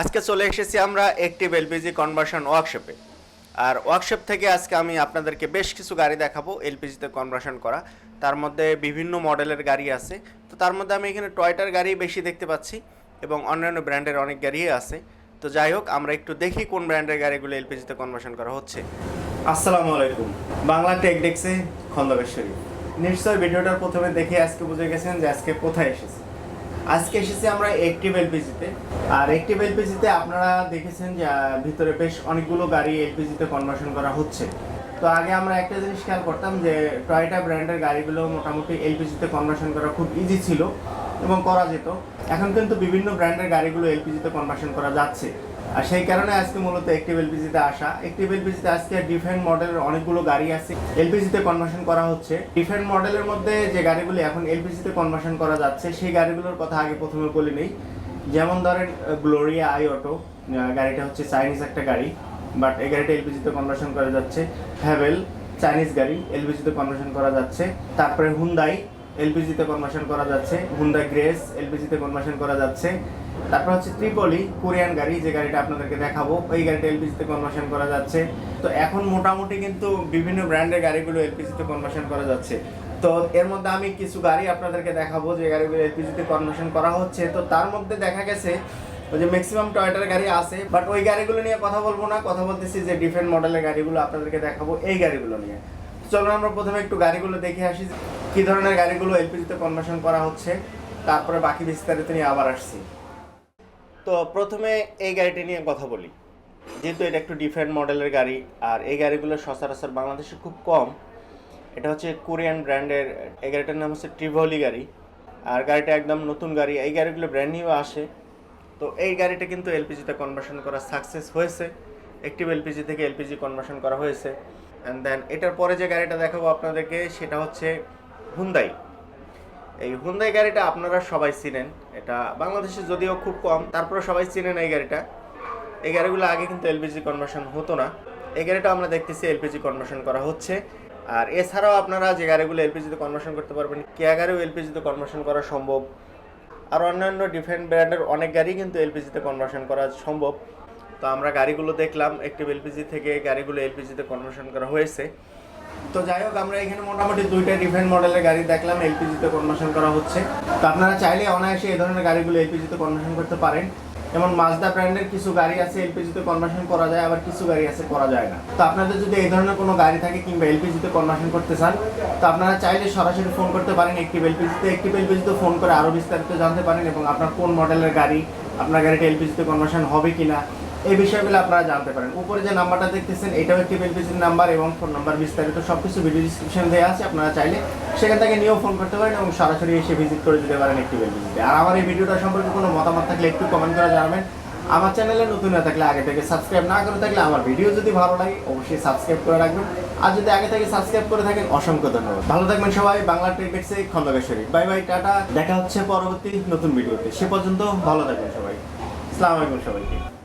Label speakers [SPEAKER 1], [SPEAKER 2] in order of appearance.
[SPEAKER 1] আজকে চলে এসেছি আমরা একটিভ এলপিজি কনভার্সন ওয়ার্কশপে আর ওয়ার্কশপ থেকে আজকে আমি আপনাদেরকে বেশ কিছু গাড়ি দেখাবো এলপিজিতে কনভার্সন করা। তার মধ্যে বিভিন্ন মডেলের গাড়ি আছে। তো তার মধ্যে আমি এখানে টয়টার গাড়ি বেশি দেখতে পাচ্ছি এবং অন্যান্য ব্র্যান্ডের অনেক গাড়িই আছে। তো যাই হোক, আমরা একটু দেখি কোন ব্র্যান্ডের গাড়িগুলো এলপিজিতে কনভার্সন করা হচ্ছে। আসসালামু আলাইকুম। বাংলা টেক ডেক্সে খন্দকাশ্বরী নিশ্চয়ই ভিডিওটার প্রথমে দেখে আজকে বুঝে গেছেন যে আজকে কোথায় এসেছি। আজকে এসেছি আমরা একটিভ এলপিজিতে আর একটিভ এলপিজিতে আপনারা দেখেছেন যে ভিতরে বেশ অনেকগুলো গাড়ি এলপিজিতে কনভার্সন করা হচ্ছে। তো আগে আমরা একটা জিনিস খেয়াল করতাম যে টয়টা ব্র্যান্ডের গাড়িগুলো মোটামুটি এলপিজিতে কনভার্সন করা খুব ইজি ছিল এবং করা যেত। এখন কিন্তু বিভিন্ন ব্র্যান্ডের গাড়িগুলো এলপিজিতে কনভার্সন করা যাচ্ছে। আর সেই কারণে আজকে মূলত একটিভ এলপিজিতে আসা। একটিভ এলপিজিতে আজকে ডিফারেন্ট মডেলের অনেকগুলো গাড়ি আছে। এলপিজিতে কনভার্সন করা হচ্ছে। ডিফারেন্ট মডেলের মধ্যে যে গাড়িগুলি এখন এলপিজিতে কনভার্সন করা যাচ্ছে, সেই গাড়িগুলোর কথা আগে প্রথমে বলে নেই। যেমন ধরেন গ্লোরিয়া আই অটো গাড়িটা হচ্ছে চাইনিজ একটা গাড়ি বাট এই গাড়িটা এলপিজিতে কনভার্সন করা যাচ্ছে। হ্যাভেল চাইনিজ গাড়ি, এলপিজিতে কনভার্সন করা যাচ্ছে। তারপরে হুন্দাই এলপিজিতে কনভার্সন করা যাচ্ছে হুন্ডা গ্রেস এলপিজিতে কনভার্সন করা যাচ্ছে। তারপর হচ্ছে ত্রিপলি কোরিয়ান গাড়ি, যে গাড়িটা আপনাদেরকে দেখাবো, ওই গাড়িটা এলপিজিতে কনভার্সন করা যাচ্ছে। তো এখন মোটামুটি কিন্তু বিভিন্ন ব্র্যান্ডের গাড়িগুলো এলপিজিতে কনভার্সন করা যাচ্ছে। তো এর মধ্যে আমি কিছু গাড়ি আপনাদেরকে দেখাবো, যে গাড়িগুলো এলপিজিতে কনভার্সন করা হচ্ছে। তো তার মধ্যে দেখা গেছে, ওই যে ম্যাক্সিমাম টয়টার গাড়ি আছে বাট ওই গাড়িগুলো নিয়ে কথা বলব না। কথা বলতেছি যে ডিফারেন্ট মডেলের গাড়িগুলো আপনাদেরকে দেখাবো, এই গাড়িগুলো নিয়ে। চলুন আমরা প্রথমে একটু গাড়িগুলো দেখে আসি। কি ধরনের গাড়িগুলো এলপিজিতে কনভার্সন করা হচ্ছে, তারপরে বাকি বিস্তারিত নিয়ে আবার আসছি। তো প্রথমে এই গাড়িটি নিয়ে কথা বলি। যেহেতু এটা একটু ডিফারেন্ট মডেলের গাড়ি, আর এই গাড়িগুলো সচরাচর বাংলাদেশে খুব কম, এটা হচ্ছে কোরিয়ান ব্র্যান্ডের, এই গাড়িটার নাম হচ্ছে ট্রিভলি গাড়ি। আর গাড়িটা একদম নতুন গাড়ি, এই গাড়িগুলো ব্র্যান্ড নিউ আসে। তো এই গাড়িটা কিন্তু এলপিজিতে কনভার্সন করা সাকসেস হয়েছে। একটিভ এলপিজি থেকে এলপিজি কনভার্সন করা হয়েছে। অ্যান্ড দেন এটার পরে যে গাড়িটা দেখাবো আপনাদেরকে, সেটা হচ্ছে হুন্দাই এই হুন্দাই গাড়িটা আপনারা সবাই চিনেন। এটা বাংলাদেশে যদিও খুব কম তারপরে সবাই চিনেন এই গাড়িটা। এই গাড়িগুলো আগে কিন্তু এলপিজি কনভার্সন হতো না। এই গাড়িটা আমরা দেখতেছি এলপিজি কনভার্সন করা হচ্ছে। আর এছাড়াও আপনারা যে গাড়িগুলো এলপিজিতে কনভার্সন করতে পারবেন কেয়া গাড়িও এলপিজিতে কনভার্সন করা সম্ভব। আর অন্যান্য ডিফারেন্ট ব্র্যান্ডের অনেক গাড়ি কিন্তু এলপিজিতে কনভার্সন করা সম্ভব। তো আমরা গাড়িগুলো দেখলাম, একটি এলপিজি থেকে গাড়িগুলো এলপিজিতে কনভার্সন করা হয়েছে। তো যাই হোক, আমরা এখানে মোটামুটি দুইটা ডিফারেন্ট মডেলের গাড়ি দেখলাম এলপিজিতে কনভার্সন করা হচ্ছে। তো আপনারা চাইলে অনায়াসে এই ধরনের গাড়িগুলো এলপিজিতে কনভার্সন করতে পারেন। যেমন মাজদা ব্র্যান্ডের কিছু গাড়ি আছে এলপিজিতে কনভার্সন করা যায়, আবার কিছু গাড়ি আছে করা যায় না। তো আপনাদের যদি এই ধরনের কোনো গাড়ি থাকে কিংবা এলপিজিতে কনভার্সন করতে চান, তো আপনারা চাইলে সরাসরি ফোন করতে পারেন একটি এলপিজিতে একটি এলপিজিতে ফোন করে আরও বিস্তারিত জানতে পারেন এবং আপনার কোন মডেলের গাড়ি, আপনার গাড়িটা এলপিজিতে কনভার্সন হবে কিনা। এই বিষয়গুলো আপনারা জানতে পারেন। উপরে যে নাম্বারটা দেখতেছেন এটাও একটি এলপিজির নাম্বার এবং ফোন নাম্বার বিস্তারিত সব কিছু ভিডিও ডিসক্রিপশন দেওয়া আছে, আপনারা চাইলে সেখান থেকে নিয়েও ফোন করতে পারেন এবং সরাসরি এসে ভিজিট করে দিতে পারেন একটি এলপিজিতে আর আমার এই ভিডিওটা সম্পর্কে কোনো মতামত থাকলে একটু কমেন্ট করে জানাবেন। আমার চ্যানেলে নতুন হয়ে থাকলে আগে থেকে সাবস্ক্রাইব না করে থাকলে আমার ভিডিও যদি ভালো লাগে, অবশ্যই সাবস্ক্রাইব করে রাখবেন। আর যদি আগে থেকে সাবস্ক্রাইব করে থাকেন, অসংখ্য ধন্যবাদ। ভালো থাকবেন সবাই, বাংলা টেকনিক্সে খন্দকেশ্বরী। Bye bye tata. দেখা হচ্ছে পরবর্তী নতুন ভিডিওতে সে পর্যন্ত ভালো থাকবেন সবাই। আসসালামু সবাইকে।